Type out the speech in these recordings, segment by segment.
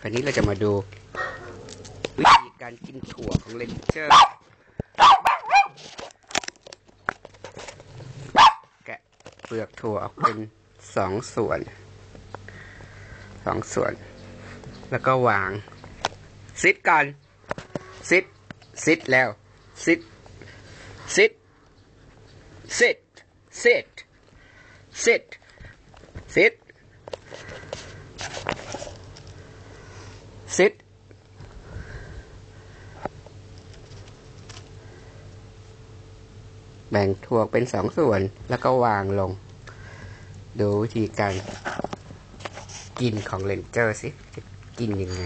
คราวนี้เราจะมาดูวิธีการกินถั่วของเลนเจอร์ แกะเปลือกถั่วออกเป็นสองส่วนสองส่วน แล้วก็วาง ซิดกันซิด ซิดแล้ว ซิด ซิด ซิด ซิด ซิด ซิด ซิดแบ่งถั่วเป็นสองส่วนแล้วก็วางลง ดูวิธีการกินของเลนเจอร์สิ กินยังไง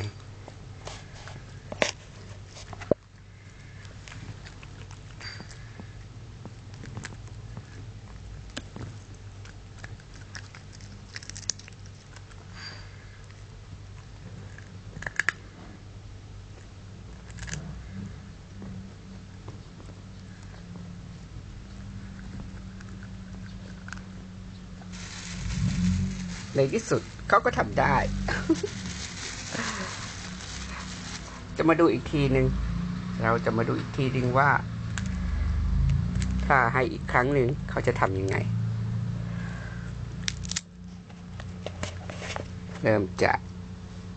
ในที่สุดเขาก็ทำได้ จะมาดูอีกทีหนึ่งเราจะมาดูอีกทีหนึ่งว่า ถ้าให้อีกครั้งหนึ่งเขาจะทำยังไง เริ่มจาก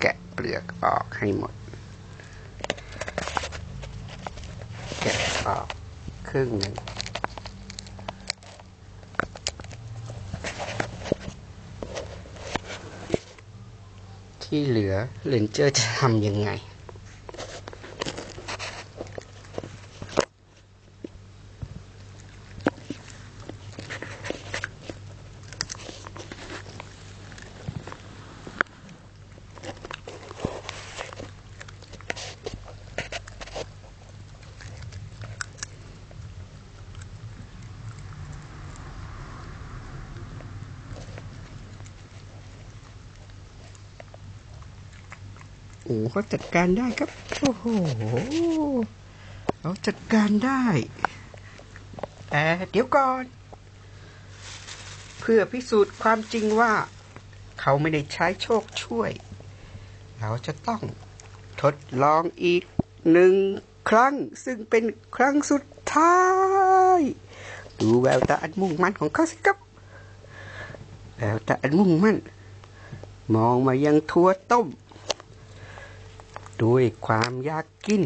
แกะเปลือกออกให้หมด แกะออกครึ่งหนึ่ง ที่เหลือเล อร์จะทำยังไงโอ้เขาจัดการได้ครับ โอ้โหเขาจัดการได้แต่เดี๋ยวก่อน เพื่อพิสูจน์ความจริงว่า เขาไม่ได้ใช้โชคช่วย เราจะต้องทดลองอีกหนึ่งครั้ง ซึ่งเป็นครั้งสุดท้าย ดูแววตาอันมุ่งมั่นของเขาสิครับแววตาอันมุ่งมั่น มองมายังทัวต้ม ด้วยความยากกิน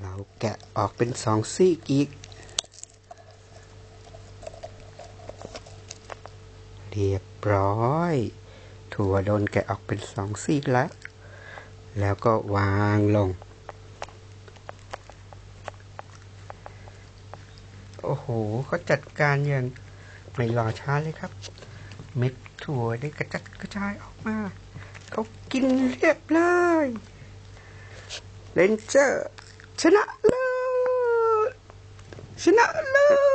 เราแกะออกเป็นสองซี่อีก เรียบร้อย ถั่วโดนแกะออกเป็นสองซี่แล้ว แล้วก็วางลง โอ้โหเขาจัดการอย่างไม่รอช้าเลยครับ เม็ดถั่วได้กระจัดกระจายออกมา เขากินเรียบเลยเลนเจอร์ชนะเลยชนะเลย